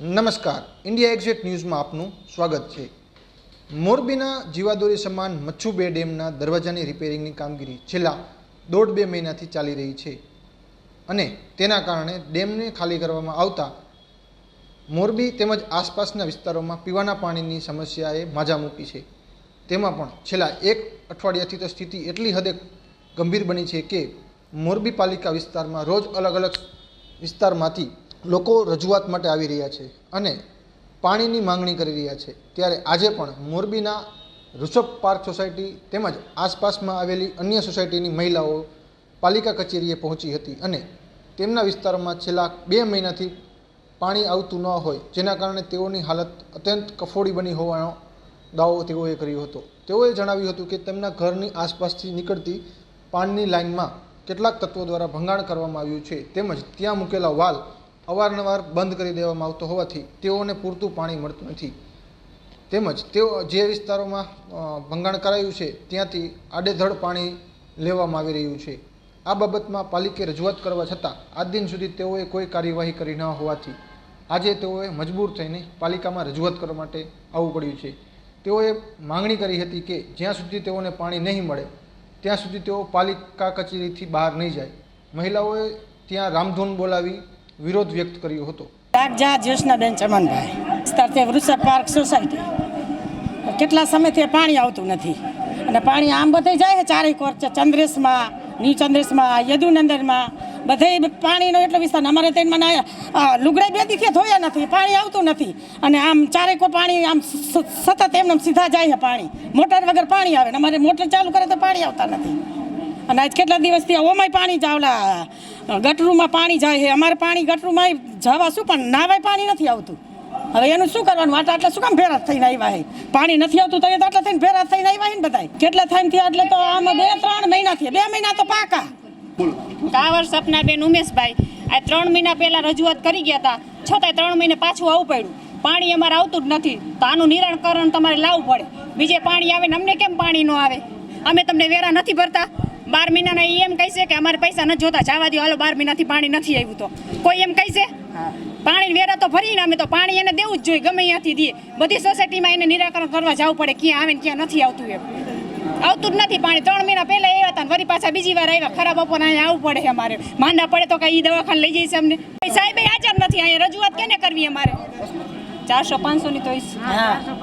નમસ્કાર. India exact ન્યૂઝમાં આપનું સ્વાગત છે. મોરબીના જીવાદોરી સમાન મચ્છુ બે ડેમના દરવાજાની રિપેરિંગની કામગીરી છેલ્લા દોઢ બે મહિનાથી ચાલી રહી છે. અને તેના કારણે ડેમને ખાલી કરવામાં આવતા મોરબી તેમજ આસપાસના વિસ્તારોમાં પીવાના પાણીની સમસ્યાએ માજા મૂકી છે. તેમાં પણ છેલ્લા એક અઠવાડિયાથી તો સ્થિતિ એટલી હદે ગંભીર બની છે કે મોરબી પાલિકા વિસ્તારમાં રોજ અલગ અલગ વિસ્તારમાંથી લોકો રજૂઆત માટે આવી રહ્યા છે અને પાણીની માંગણી કરી રહ્યા છે. ત્યારે આજે પણ મોરબીના ઋષભ પાર્ક સોસાયટી તેમજ આસપાસમાં આવેલી અન્ય સોસાયટીની મહિલાઓ પાલિકા કચેરીએ પહોંચી હતી અને તેમના વિસ્તારમાં છેલ્લા બે મહિનાથી પાણી આવતું ન હોય, જેના કારણે તેઓની હાલત અત્યંત કફોડી બની હોવાનો દાવો તેઓએ કર્યો હતો. તેઓએ જણાવ્યું હતું કે તેમના ઘરની આસપાસથી નીકળતી પાણીની લાઇનમાં કેટલાક તત્વો દ્વારા ભંગાણ કરવામાં આવ્યું છે. તેમજ ત્યાં મૂકેલા વાલ અવારનવાર બંધ કરી દેવામાં આવતો હોવાથી તેઓને પૂરતું પાણી મળતું નથી. તેમજ તેઓ જે વિસ્તારોમાં ભંગાણ કરાયું છે, ત્યાંથી આડેધડ પાણી લેવામાં આવી રહ્યું છે. આ બાબતમાં પાલિકે રજૂઆત કરવા છતાં આજ દિન સુધી તેઓએ કોઈ કાર્યવાહી કરી ન હોવાથી આજે તેઓએ મજબૂર થઈને પાલિકામાં રજૂઆત કરવા માટે આવવું પડ્યું છે. તેઓએ માંગણી કરી હતી કે જ્યાં સુધી તેઓને પાણી નહીં મળે, ત્યાં સુધી તેઓ પાલિકા કચેરીથી બહાર નહીં જાય. મહિલાઓએ ત્યાં રામધૂન બોલાવી વિરોધ વ્યક્ત કર્યો હતો. ડાકજા જ્યોષ્નાબેન ચમનભાઈ વિસ્તાર છે વૃષભ પાર્ક સોસાયટી. કેટલા સમયથી પાણી આવતું નથી. અને પાણી આમ બધે જાય છે ચારેય ચંદ્રેશમાં ન્યૂ ચંદ્રેશમાં યદુનંદનમાં. બધે પાણીનો એટલો વિસ્તાર અમારે તેમાં લુગડાઈ બે દીથી ધોયા નથી, પાણી આવતું નથી. અને આમ ચારેક પાણી આમ સતત એમને સીધા જાય છે પાણી. મોટર વગર પાણી આવે ને અમારે મોટર ચાલુ કરે તો પાણી આવતા નથી. અને આજ કેટલા દિવસથી ઓમાય પાણી જાવલા ગટરૂમાં પાણી જાય છે. અમારે પાણી ગટરૂમાં જવા શું, પણ નાવાય પાણી નથી આવતું. હવે એનું શું કરવાનું? આટલા આટલા શું કામ ભેરા થઈને આવ્યા છે? પાણી નથી આવતું તો એ તો આટલા થઈને ભેરા થઈને આવ્યા છે ને બધા કેટલા થાય થયા એટલે તો આમાં બે, ત્રણ મહિના થયા. બે મહિના તો પાકા. કાવર સપનાબેન ઉમેશભાઈ, આ ત્રણ મહિના પહેલા રજૂઆત કરી ગયા હતા. છતાંય ત્રણ મહિને પાછું આવવું પડ્યું. પાણી અમારે આવતું જ નથી. તો આનું નિરાકરણ તમારે લાવવું પડે. બીજે પાણી આવે ને અમને કેમ પાણી ન આવે? અમે તમને વેરા નથી ભરતા. બાર મહિનાના ઈ એમ કહેશે કે અમારે પૈસા નથી જોતા જવા દો હાલો બાર મહિનાથી પાણી નથી આવ્યું તો. કોઈ એમ કહેશે પાણી વેરા તો ભરીને અમે તો પાણી એને દેવું જ જોઈએ ગમે ત્યાંથી દઈએ બધી સોસાયટીમાં એને નિરાકરણ કરવા જવું પડે ક્યાં આવે ને ક્યાં નથી આવતું એમ. આવતું જ નથી પાણી. ત્રણ મહિના પહેલા આવ્યા હતા ફરી પાછા બીજી વાર આવ્યા. ખરાબ બપોર અહીંયા આવવું પડે અમારે. માંદા પડે તો કઈ દવાખાને લઈ જઈશ અમને. સાહેબ હાજર નથી અહીંયા. રજૂઆત કેને કરવી અમારે? ચારસો પાંચસો ની તો હા.